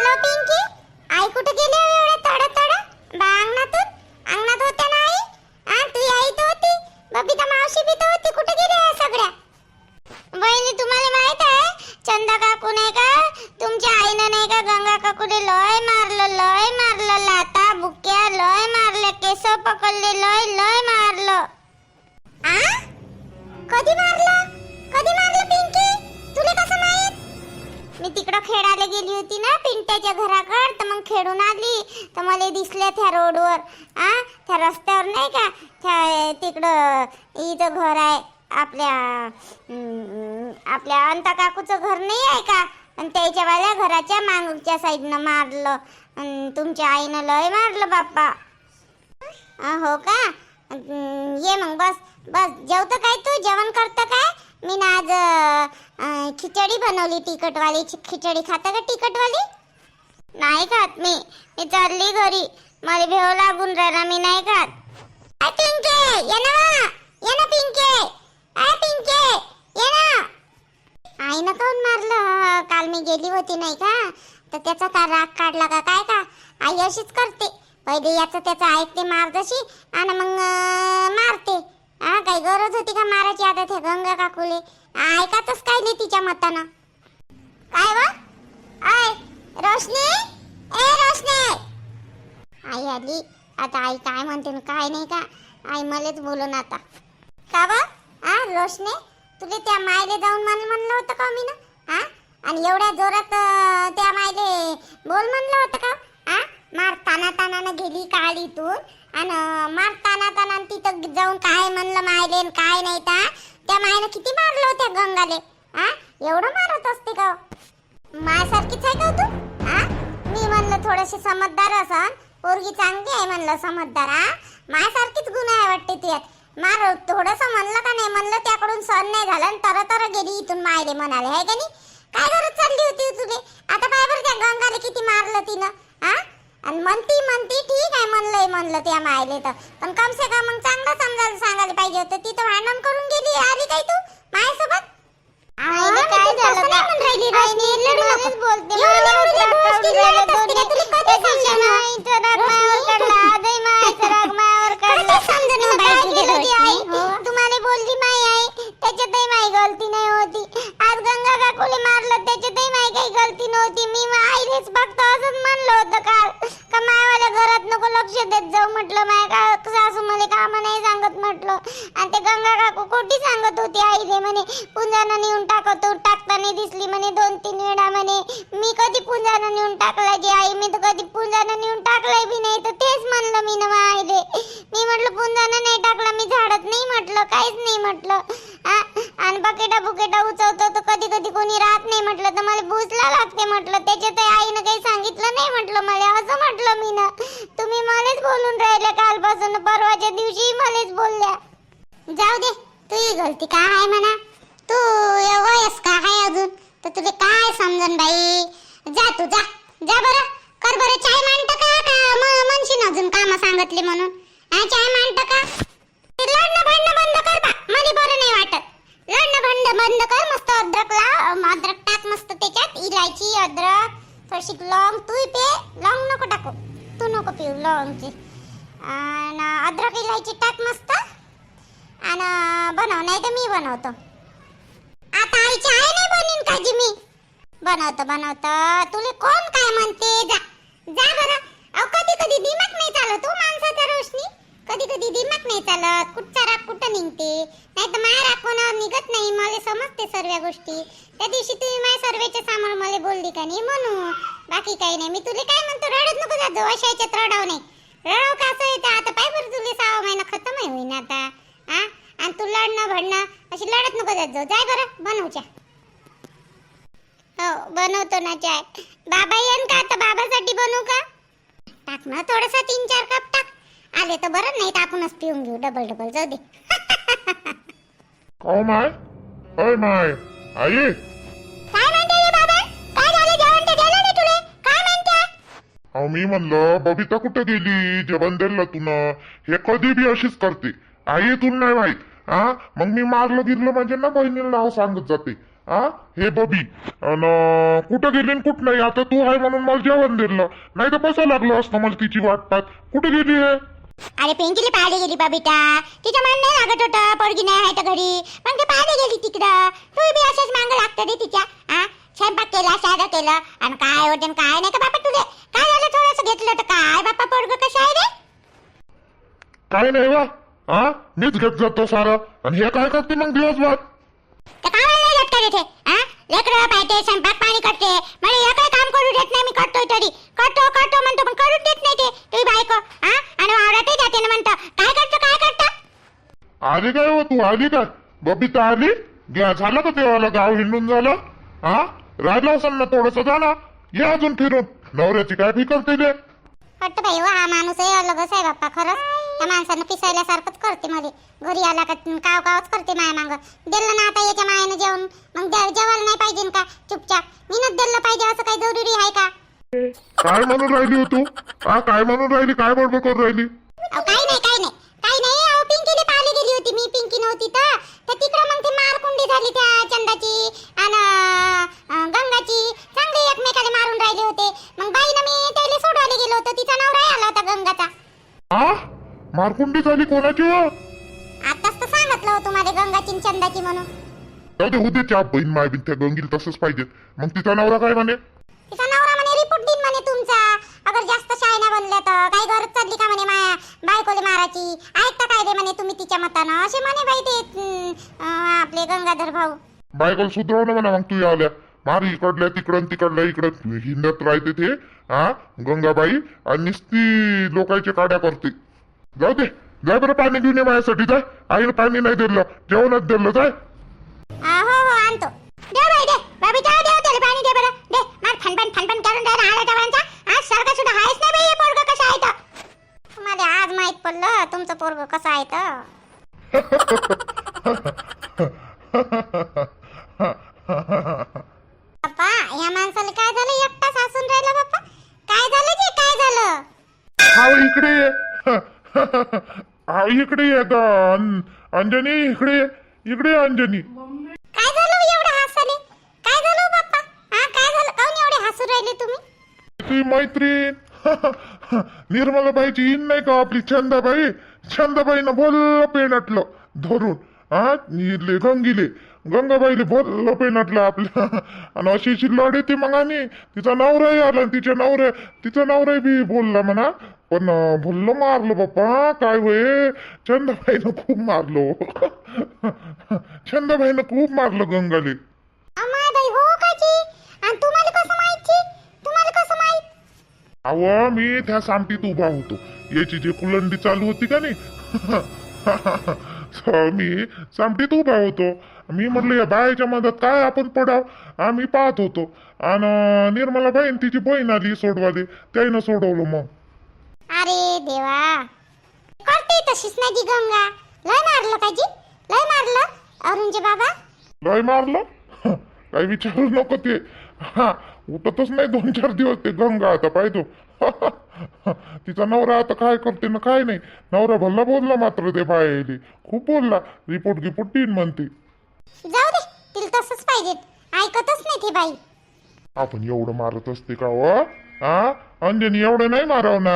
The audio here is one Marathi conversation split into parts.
झालं हो, खेळून तर मला दिसल्या त्या रोडवर. आ त्या रस्त्यावर नाही का? त्या तिकडं इथं घर आहे. आपल्या आपल्या अंता काकूचं घर नाही आहे का? आणि त्याच्या वाल्या घराच्या मागच्या साईडनं मारलं. तुमच्या आईनं लय मारलं बाप्पा. हो का? ये मग बस. बस. जेवतं काय तू? जेवण करतं काय? मी ना आज खिचडी बनवली तिखटवाली. खिचडी खाता का तिखटवाली? नाही खात मी. मी चालली घरी. मला भेव लागून राहिला मी नाही खात. आय पिंके ये ना. वा. ये ना पिंके. आय पिंके ये ना. आईनं काऊन मारलं? काल मी गेली होती नाही का? तर त्याचा का राग काढला का? काय का? आई अशीच करते. पहिले याचं त्याचं ऐकते मारदशी आणि मग अं, मारते. हा काही गरज होती का मारायची आता ते गंगा काकुले? ऐकातच काय नाही तिच्या मतानं. काय वा? आय रोशनी? ए रोशनी! आई आली. आता आई काय म्हणते काय नाही का? आई मलाच बोलून आता. का बा? हा रोशनी? तुले त्या मायले जाऊन म्हण म्हणलं होतं का मी ना हा आणि एवढ्या जोरात अं, त्या मायले बोल म्हणलं होतं का? हा मार ताना तानानं गेली काळी तू आणि मार ताना ताना तिथं जाऊन काय म्हणलं मायले काय नाही ता? त्या मायनं किती मारलं होत्या गंगाले? हा एवढं मारत असते का? माझ्यासारखीच आहे का हो तू? हा थोडेसे समजदार असन. पोरगी चांगली आहे म्हणलं समजदार हा? माझ्यासारखीच गुण आहे वाटते ती. मार थोडस म्हणलं का नाही? म्हणलं त्याकडून सहन नाही झालं आणि तर तर गेली इथून मायले म्हणाले आहे का नाही? काय गरज चालली होती हो तुझे आता पाय बरं त्या गंगाले किती मारलं तिनं हा? आणि म्हणती म्हणती ठीक आहे म्हणलंय म्हणलं त्या मायले तर. पण कम से कम मग चांगलं समजायला सांगायला पाहिजे होतं. ती तर भांडण करून गेली आली काय तू? माझ्यासोबत तुम्हाला बोलली माई आई. त्याच्यातही माई गलती नाही होती. आज गंगा काकूले मारलं त्याच्यातही माई काही गलती नव्हती. मी आईलेच फक्त असंच म्हणलं होतं काल. का मायवाल्या घरात नको लक्ष देत जाऊ म्हटलं. माय का सासू मला काम नाही सांगत म्हटलं. आणि ते गंगा काकू खोटी सांगत होती आईले म्हणे. पुंजानं टाकताना दिसली म्हणे दोन तीन वेळा म्हणे मी कधी पुंजानं नेऊन टाकलं जे आई? मी तर कधी पुंजानं नेऊन टाकलंय बी नाही तर तेच म्हणलं मी ना आईले मी म्हटलं पुंजानं नाही टाकलं मी झाडत नाही म्हटलं काहीच नाही म्हटलं. आणि बकेटा बुकेटा उचवतो तर कधी कधी कोणी राहत नाही म्हटलं तर मला भूसला लागते म्हटलं. त्याच्यात आईनं काही सांगितलं नाही म्हटलं मला असं म्हटलं मी ना. तुम्ही मलाच बोलून राहिले कालपासून परवाच्या दिवशी मलाच बोलल्या. जाऊ दे तुझी गलती काय आहे म्हणा? तू वयस का आहे अजून. तर तुला काय समजन बाई? जा तू जा. जा बरं. कर बरं चाय मांडत का? का म्हणशील म्हणशीन अजून काम सांगितले म्हणून? हा चाय मांडत का? लढणं भांडणं बंद कर बा. मला बरं नाही वाटत. लढणं भांडणं बंद कर. मस्त अद्रक ला अद्रक टाक मस्त त्याच्यात. इलायची अद्रक थोडीशी लॉंग तू पे. लॉंग नको टाकू. तू नको पिऊ लॉंगची आणि अद्रक इलायची टाक मस्त. आणि बनव. नाही तर मी बनवतो. आता आईची आई नाही बनीन का मी? बनवतो बनवतो. तुले कोण काय म्हणते? जा. जा बरं. अहो कधी कधी दिमाग नाही चालत हो माणसाचा रोशनी. कधी कधी दिमाग नाही चालत. कुठचा राग कुठं निघते? नाही तर माझ्या राग कोणावर निघत नाही. मला समजते सर्व गोष्टी. त्या दिवशी तुम्ही माझ्या सर्वेच्या समोर मला बोलली का नाही म्हणून बाकी काही नाही. मी तुले काय म्हणतो? रडत नको जा जो अशाच्यात रडाव नाही. रडाव का असं येतं? आता पाय बरं तुले सहा महिना खतम होईन आता. हा आणि तू लढणं भडणं अशी लढत नको जात जाऊ. जाय बरं बनवच्या हो बनवतो ना चाय बाबा येईन का आता? बाबासाठी बनवू का? टाक ना थोडसा तीन चार कप टाक. आले तर बरं नाही तर आपणच पिऊन घेऊ. डबल डबल जाऊ दे. काय माय अय माय आई. काय म्हणते बाबा? काय झालं? जेवण तर गेलं नाही तुले? काय म्हणते? अहो मी म्हणलं बबिता कुठे गेली? जेवण दिलं तुन हे कधी बी अशीच करते. आई तुला नाही माहीत. हा मग मी मारलं गिरलं म्हणजे ना बहिणीला नाव सांगत जाते. आ? हे बबी अन कुठं गेली न कुठं नाही? आता तू आहे म्हणून मला जेवण दिलं. नाही तर बसा लागलं असतं मला तिची वाट पाहत. कुठे गेली आहे अरे पिंकीला पाहायला गेली बबिता. तिच्या मन नाही लागत होतं पोरगी नाही आहे तर घरी. पण ते पाहायला गेली तिकडं. तू बी असंच मांग लागतं रे तिच्या. हा स्वयंपाक केला साधं केलं. आणि काय वजन काय नाही का बापा तुले? काय झालं थोडंसं घेतलं तर काय बापा पोरग कसं आहे रे? काय नाही वा. हा? मीच घेत जातो सारं. आणि हे काय करते मग दिवसभर? तर काय हा? लेकरं स्वयंपाक पाणी करते. मला हे काय काम करू देत नाही मी? करतोय तरी. करतो करतो म्हणतो पण करूच देत नाही ते. तुझी बायको हा? आणि वावरातही जाते ना म्हणतं. काय करतो काय करतो? आली काय हो तू? आली काय बबिता आली. गे- झालं का तेव्हाला गाव हिंडून झालं. हा? राहिलं असेल ना थोडस झालं ये अजून फिरून. नवऱ्याची काय फिकर तिले वाटतं बाई हो, हा माणूस आहे अलगच आहे बाप्पा खरंच. त्या माणसानं पिसायल्यासारखंच करते मध्ये घरी आला का काव कावच करते माया मागं. दिलं ना आता याच्या मायानं जेवण. मग जेवायला नाही पाहिजे का? चुपचाप. मीनच दिलं पाहिजे असं काही जरुरी आहे का? काय म्हणून राहिली हो तू? हा काय म्हणून राहिली? काय बडबड करून राहिली? अहो काही नाही काही नाही. काही नाही अहो पिंकीला पाहिली गेली होती मी. पिंकी नव्हती तर. तर तिकडं मग ती मारकुंडी झाली त्या चंदाची आणि अं, गंगाची. चांगले एकमेकाला मारून राहिले होते. मग बाईनं मी त्याला सोडवायला गेलो होतो. तिचा नवरा आला होता गंगाचा. हा? मारकुंडी झाली कोणाची हो? आताच तर सांगितलं होतं तुम्हाला गंगाची आणि चंदाची म्हणून. जाऊ दे उद्या त्या बहीण माय बिन त्या गंगील तसंच पाहिजे मग तिचा नवरा काय म्हणे? तिचा नवरा म्हणे रिपोर्ट देईन म्हणे तुमचा. अगर जास्त शाळेना बनल्या तर काही गरज चालली का म्हणे माया बायकोले मारायची? ऐकता काय रे म्हणे तुम्ही तिच्या मतानं? असे म्हणे बाई ते अं, अं, आपले गंगाधर भाऊ. बायकोला सुधरव ना म्हणा मग तू आल्या. मार इकडल्या तिकडं तिकडल्या इकडं. हिंडत राहते ते हा? गंगाबाई आणि नुसती लोकांच्या काड्या करते. जाऊ दे. जाय बरं पाणी घेऊन ये माझ्यासाठी जाय आईला पाणी नाही दिलं. जेवणच दिलं जाय आ, हो हो आणतो. दे बाई दे. बाबी जा दे त्याला पाणी दे बरं. दे मार फनफन करून राहिला आज सारखा सुद्धा हायच नाही बाई हे पोरग कसं आहे तर? तुम्हाला आज माहीत पडलं तुमचं पोरग कसं आहे तर? बाप्पा या माणसाला काय झालं? एकटाच हसून राहिला बाप्पा. काय झालं जे काय झालं? हाव इकडे ये. हाव इकडे ये अं- अंजनी इकडे ये इकडे ये अंजनी. काय झालं हो एवढं हसाले काय झालं हो बाप्पा? हा काय झालं? काऊन एवढे हसून राहिले तुम्ही? तुझी मैत्रीण. निर्मलाबाईची इन नाही का आपली? छंदाबाई. छंदाबाईनं भल्ल पेनाटलं धरून. हा इले गंगीले. गंगाबाईले भल्ल पेनाटलं आपल्या आणि अशी अशी लढ येते मग आणि तिचा नवराही आला आणि तिच्या नवऱ्या तिचा नवराही बी बोलला म्हणा. पण भल्ल मारलं बाप्पा. काय होय? छंदाबाईनं खूप मारलो. छंदाबाईनं खूप मारलं गंगाले. अमादाई हो अव मी त्या सामटीत उभा होतो. याची जी कुलंडी चालू होती का नाही? मी सामटीत उभा होतो. मी म्हटलं या बायाच्या मधात काय आपण पडाव? आम्ही पाहत होतो. आणि निर्मला बहीण तिची बहीण आली सोडवा दे त्यानं सोडवलं मग. अरे देवा. करते तशीच ना जी गंगा. लय मारलं काजी. लय मारलं. अरुणचे बाबा. लय मारलं? काही विचारू नको ते. हा उठतच नाही दोन चार दिवस ते गंगा आता पाहिजो तिचा नवरा आता काय करते ना काय नाही. नवरा भल्ला बोलला मात्र ते बायले. खूप बोलला. रिपोर्ट गिपोर्ट देईन म्हणते. जाऊ दे तिला तसंच पाहिजे. ऐकतच नाही ती बाई. आपण एवढं मारत असते का व हा अंजनी एवढं नाही माराव ना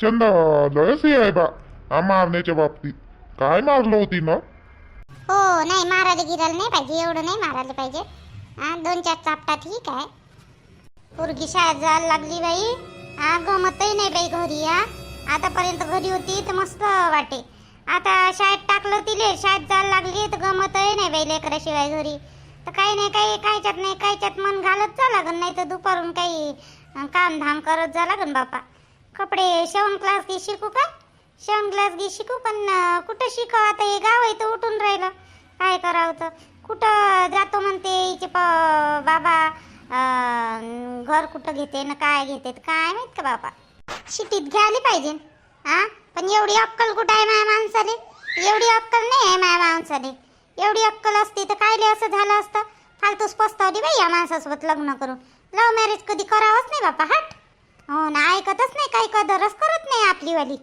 चंदा लयच हे आहे बा. हा मारण्याच्या बाबतीत. काय मारलं होती ना? हो नाही मारायला गिरायला नाही पाहिजे. एवढं नाही मारायला पाहिजे. हा दोन चार चापटा ठीक आहे. पोरगी शाळेत जायला लागली बाई. हा गमतही नाही बाई घरी हा आतापर्यंत घरी होती तर मस्त वाटे. आता शाळेत टाकलं तिले शाळेत जायला लागली तर गमतही नाही बाई लेकराशिवाय घरी. तर काही नाही काही कायच्यात नाही कायच्यात मन घालत जा लागन नाही तर दुपारून काही काम धाम करत जा लागन बापा. कपडे शेवण क्लास घे शिकू का शेवण क्लास घे शिकू पण कुठं शिकावं? आता हे गाव आहे तर उठून राहिलं. काय करावं तर? कुठं जातो म्हणते हिचे प बाबा? घर कुठं घेते ना काय घेते? तर काय माहीत का बापा? शिटीत घ्यायला पाहिजे हां पण एवढी अक्कल कुठं आहे माया माणसाले? एवढी अक्कल नाही आहे माया माणसाले. एवढी अक्कल असती तर कायले असं झालं असतं? फालतूच पस्तावली बाई या माणसासोबत लग्न करून. लव्ह मॅरेज कधी करावंच नाही बापा हट. हो ना ऐकतच नाही काही कदरच करत नाही आपलीवाली.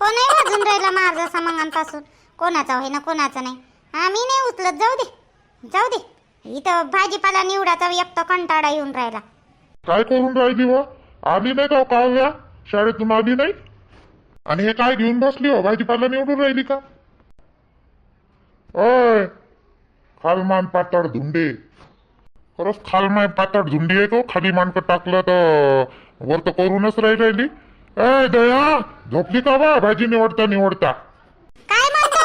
कोण फोनही वाजून राहिला माझा सामानांपासून कोणाचा होईना कोणाचा नाही. हा मी नाही उचलत जाऊ दे. जाऊ दे. इथं भाजीपाला निवडाचा एक तर कंटाळा येऊन राहिला. काय करून राहिली व आली नाही का हो काव्या शाळेतून आली नाही आणि हे काय घेऊन बसली हो? भाजीपाला निवडून राहिली का? ओय खालमान पातळ धुंडे. खरंच खालमाय पातळ धुंडी आहे तो. खाली मानकं टाकलं तर वर तर करूनच राही राहिली. ए दया झोपली का बा? भाजी निवडता निवडता. काय म्हणता?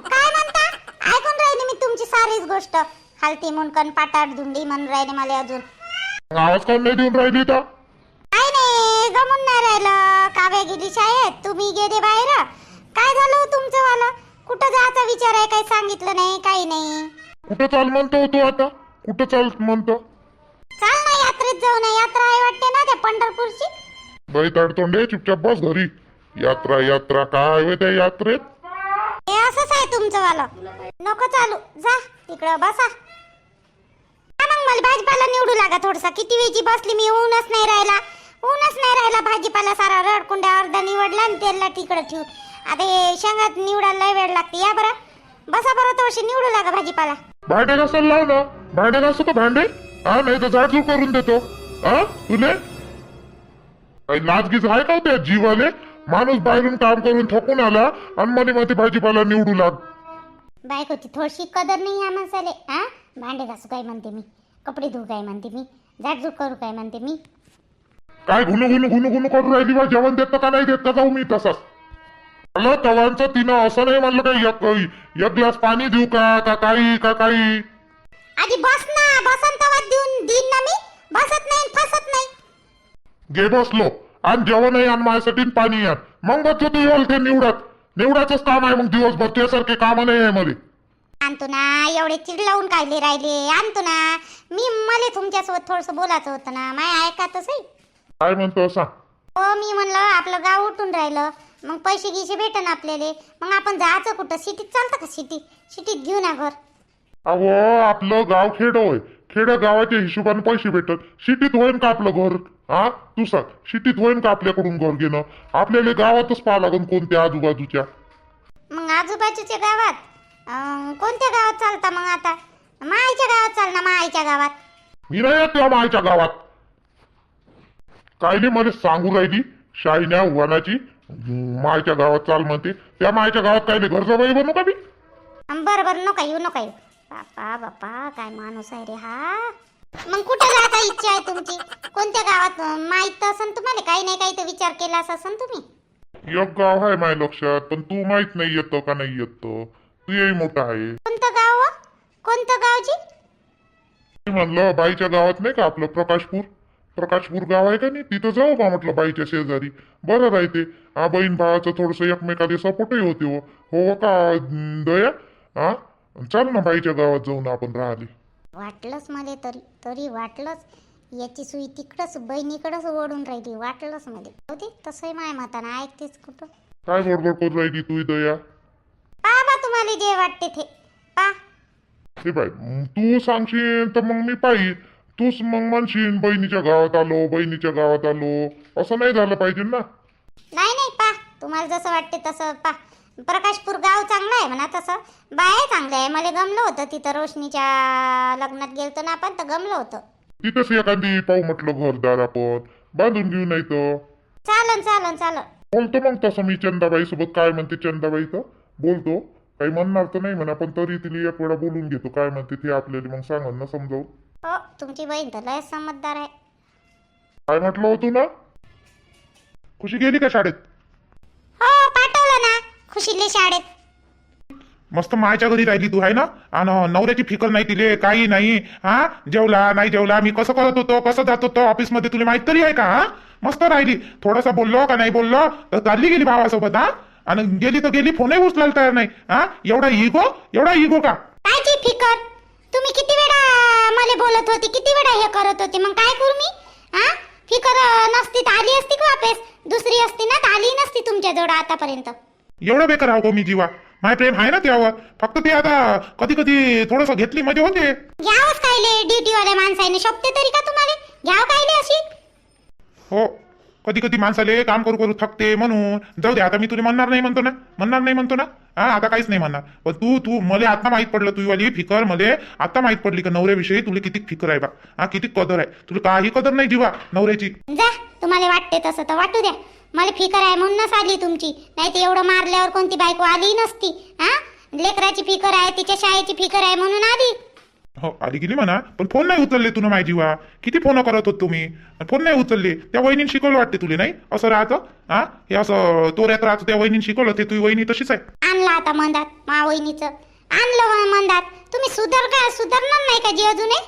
काय म्हणता? ऐकून राहिली मी तुमची सारीच गोष्ट. खालती मुंडकन पाटाट धुंडी म्हणून राहिले मला अजून. आवाज का नाही देऊन राहिली तर गमून नाही राहिलं. काव्या गेली शाळेत तुम्ही गेले बाहेर. काय झालं हो तुमचं वालं? कुठं जायचा विचार आहे? काही सांगितलं नाही काही नाही. कुठं चाल म्हणतो तू आता? कुठं चाल म्हणतो? चाल ना यात्रेत जाऊ ना. यात्रा आहे वाटते ना त्या पंढरपूरची? बाई तडतोंडे चुपचाप बस घरी. यात्रा यात्रा काय होय त्या यात्रेत? हे असंच आहे तुमचं वालं. नको चालू. जा तिकडं बसा. हा मग मला भाजीपाला निवडू लागा थोडसा. किती वेळची बसली मी ऊनच नाही राहिला. ऊनच नाही राहिला भाजीपाला सारा रडकुंड्या अर्धा निवडला आणि तेलला तिकडं ठेवून. आता हे शेंगात निवडायला लय वेळ लागते. या बरं. बसा बरं थोडीशी निवडू लागा भाजीपाला. भांडे घासायला लाव ना भांडे घासू का भांडे? हा नाही तर झाडझूड करून देतो. हा तुले काही लाजगीच आहे का त्या जीवाले? माणूस बाहेरून काम करून थकून आला आणि मनी मध्ये भाजीपाला निवडू लाग. बायकोची थोडीशी कदर नाही या माणसाले. हा भांडे घासू काय म्हणते मी? कपडे धुऊ काय म्हणते मी? झाडझूड करू काय म्हणते मी? काय घुनू घुनू घुनू घुनू करून राहिली बा? जेवण देत का नाही देत? का जाऊ मी तसाच. आलं तवांचं तिनं असं नाही म्हणलं काय एक एक ग्लास पाणी देऊ का? का काही का काही? आधी बस ना बसंतवाद देऊन देईन ना मी. बसत नाही फसत नाही. गे बसलो. आणि जेवण आणि माझ्यासाठी पाणी आण. मग बघ तू येईल ते निवडत. निवडायचंच काम आहे मग दिवसभर. त्यासारखे काम नाही आहे मध्ये आणतो ना एवढे चिडलावून काढले राहिले. आणतो ना मी मला तुमच्यासोबत थोडस बोलायचं होतं ना. माय ऐकातच आहे. काय म्हणतो सांग. हो मी म्हणलं आपलं गाव उठून राहिलं. मग पैसे गिसे भेटन आपल्याला. मग आपण जायचं कुठं? सिटीत चालतं का सिटी? सिटीत घेऊ ना घर. अहो आपलं गाव खेड होय. खेड गावाच्या हिशोबाने पैसे भेटत. सिटीत होईन का आपलं घर? हा? तू सांग. सिटीत होईन का आपल्याकडून घर घेणं? आपल्याला गावातच पाहा लागन कोणत्या आजूबाजूच्या. मग आजूबाजूच्या गावात? अं, कोणत्या गावात चालता मग आता? माईच्या गावात चाल ना माईच्या गावात. मी नाही येत त्या मायच्या गावात. काय नाही मला सांगू राहिली. शाईन्या वानाची मायच्या गावात चाल म्हणते. त्या मायच्या गावात काय नाही घरचा बाई बनू का मी? बरं बरं नका येऊ नका येऊ. बापा बापा काय माणूस आहे रे हा? मग कुठं जायचा इच्छा आहे तुमची? कोणत्या गावात? माहीत असन तुम्हाला? काही नाही काही तर विचार केला असन तुम्ही. एक गाव आहे माझ्या लक्षात पण तू माहीत नाही येतो का नाही येतो. तू येई मोठा आहे. कोणतं गाव? हो? कोणतं गावजी? मी म्हणलं बाईच्या गावात नाही का आपलं प्रकाशपूर? प्रकाशपूर गाव आहे का नाही? तिथं जाऊ बा म्हटलं बाईच्या शेजारी. बरं राहते. हा बहीण भावाचं थोडस एकमेकाला सपोर्टही होते हो. हो का दया? हा चाल ना बाईच्या गावात जाऊन आपण राहिले वाटलंच मला तरी तरी वाटलंच. याची सुई तिकडंच बहिणीकडंच ओढून राहिली. वाटलंच मला. होते तसंही माय माताना ऐकतेच कुठं? काय बडबड करून राहिली तू दया बा तुम्हाला जे वाटते ते. पा. हे बाय तू सांगशील तर मग मी पाहिजे तूच मग म्हणशील बहिणीच्या गावात आलो बहिणीच्या गावात आलो. असं नाही झालं पाहिजे ना? नाही नाही पा. तुम्हाला जसं वाटते तसं पा. प्रकाशपूर गाव चांगलं आहे म्हणा तसं. बाय चांगलं आहे. मला गमलं होतं तिथं रोशनीच्या लग्नात गेलतो ना आपण तर गमलं होतं. तिथंच एखादी पाहू म्हटलं घरदार आपण. बांधून घेऊ नाही तर. चालन चालन चालन. बोलतो मग तसं मी चंदाबाई सोबत. काय म्हणते चंदाबाई तर बोलतो. काही म्हणणार तर नाही म्हणा पण तरी तिला एक वेळा बोलून घेतो. काय म्हणते ते आपल्याला मग सांगन ना समजावून. हो तुमची बहीण तर लय समजदार आहे. काय म्हटलं होतं ना खुशी गेली का शाळेत? हो पाठवलं ना खुशीले शाळेत. मस्त मायच्या घरी राहिली तू आहे ना? आणि नवऱ्याची फिकर नाही तिले काही नाही हा? जेवला नाही जेवला मी कसं करत होतो कसं जात होतो ऑफिसमध्ये तुला माहीत तरी आहे का हा? मस्त राहिली. थोडंसं बोललो का नाही बोललो तर चालली गेली भावासोबत हा? आणि गेली तर गेली फोनही उचलायला तयार नाही हा? एवढा इगो एवढा इगो का? कायची फिकर? तुम्ही किती वेळा मला बोलत होती किती वेळा हे करत होती? मग काय करू मी? हा फिकर नसती तर आली असती का वापस? दुसरी असती ना तर आली नसती तुमच्या जवळ आतापर्यंत. एवढं बेकार आहो मी जीवा. माय प्रेम आहे ना त्यावर. फक्त ते आता कधी कधी थोडस घेतली मजा होते. घ्यावच कायले ड्युटी वाल्या माणसाने शोभते तरी का तुम्हाला? घ्याव कायले अशी? हो. कधी कधी माणसाले काम करू करू थकते म्हणून जाऊ दे आता मी तुला म्हणणार नाही म्हणतो ना? म्हणणार नाही म्हणतो ना? हा आता काहीच नाही म्हणणार. पण तू तू मला आता माहीत पडलं तू वाली फिकर मला आता माहीत पडली का नवऱ्याविषयी तुला किती फिकर आहे बा. हा किती कदर आहे. तुला काही कदर नाही जीवा नवऱ्याची. जा तुम्हाला वाटते तसं तर वाटू द्या. मला फिकर आहे म्हणूनच आली तुमची. नाही तर एवढं मारल्यावर कोणती बायको आली नसती. हा? लेकराची फिकर आहे तिच्या शाळेची फिकर आहे म्हणून आली. हो आली गेली म्हणा पण फोन नाही उचलले तुला माझी जीवा. किती फोन करत होत तुम्ही? फोन नाही उचलले. त्या वहिनीने शिकवलं वाटते तुला नाही? असं राहतं हा? हे असं तोऱ्यात राहतं त्या वहिनीने शिकवलं ते तुझी वहिनी तशीच आहे. आणलं आता मंदात मावईनीचं आणलं म्हणे मंदात. तुम्ही सुधार का सुधारणार नाही का जी अजूनही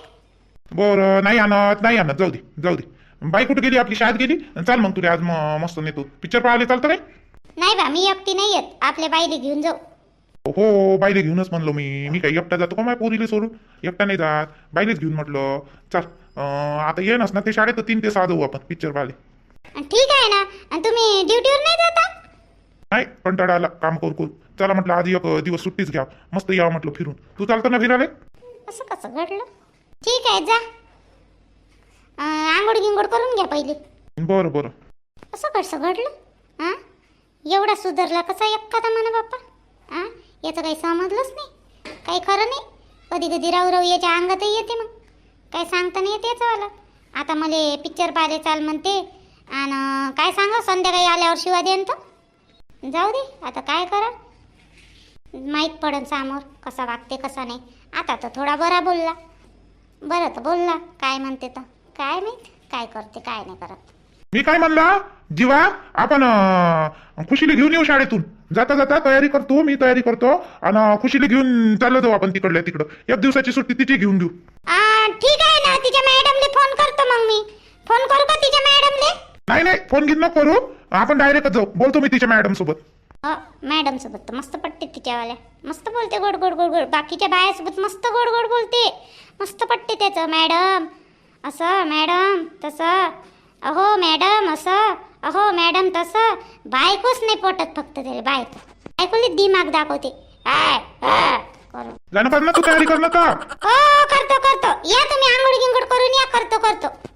बरं नाही आणत नाही आणत. जाऊ दे जाऊ दे. बाई कुठे गेली? आपली शाळेत गेली? चाल मग तुला आज म- मस्त नेतो. पिक्चर पाहायला चालतं काय? नाही बा मी एकटी नाही येत. आपल्या बाईला घेऊन जाऊ. हो बाईले घेऊनच म्हणलो मी. मी काही एकटा जातो का माझ्या पोरीले सोडून? एकटा नाही जात. बाईलेच घेऊन म्हटलं चल अं, आता ये ना ते शाळेत तीन ते सहा जाऊ आपण पिक्चर पाहायला आणि ठीक आहे ना. आणि तुम्ही ड्युटीवर नाही जाता? नाही कंटाळा आला काम करू करू. चला म्हटलं आज एक दिवस सुट्टीच घ्या. मस्त यावं म्हटलं फिरून. तू चालतं ना फिरायला? असं कसं घडलं? ठीक आहे जा. अं, आंघोळ गिंगोड करून घ्या पहिले. बरं बरं. असं कसं घडलं? हां एवढा सुधारला कसा एखादा म्हणा बाप्पा? हां याचं काही समजलंच नाही. काही खरं नाही. कधी कधी राहू राहू याच्या अंगातही येते मग. काय सांगता नाही येते याचंवाला. आता मला पिक्चर पाहायला चाल म्हणते. आणि काय सांगा संध्याकाळी आल्यावर शिवा देन तर जाऊ दे आता काय करा माहीत पडन समोर कसा वागते कसा नाही. आता तर थोडा बरा बोलला. बरं तर बोलला. काय म्हणते तर? काय माहीत? काय करते काय नाही करत. मी काय म्हणला? जीवा आपण खुशीला घेऊन येऊ शाळेतून. जाता जाता तयारी करतो मी तयारी करतो. आणि खुशीला घेऊन चाललो जाऊ आपण तिकडल्या तिकडं. एक दिवसाची सुट्टी तिची घेऊन देऊ. आ, ठीक आहे ना तिच्या मॅडमले फोन करतो मग मी. फोन करू का तिच्या मॅडमले? नाही नाही फोन घेऊन नको करू. आपण डायरेक्ट जाऊ. बोलतो मी तिच्या मॅडम सोबत मॅडम सोबत मस्त पटते तिच्यावाल्या. मस्त बोलते गोड गोड गोड गोड. बाकीच्या बायासोबत मस्त गोड गोड बोलते. मस्त पटते त्याचं मॅडम. असं मॅडम तसं. अहो मॅडम असं? अहो मॅडम तसं? बायकोच नाही पटत फक्त त्याला बायको. बायकोली दिमाग दाखवते. हो करतो करतो. या तुम्ही आंघोळ गिंगोळ करून या करतो करतो.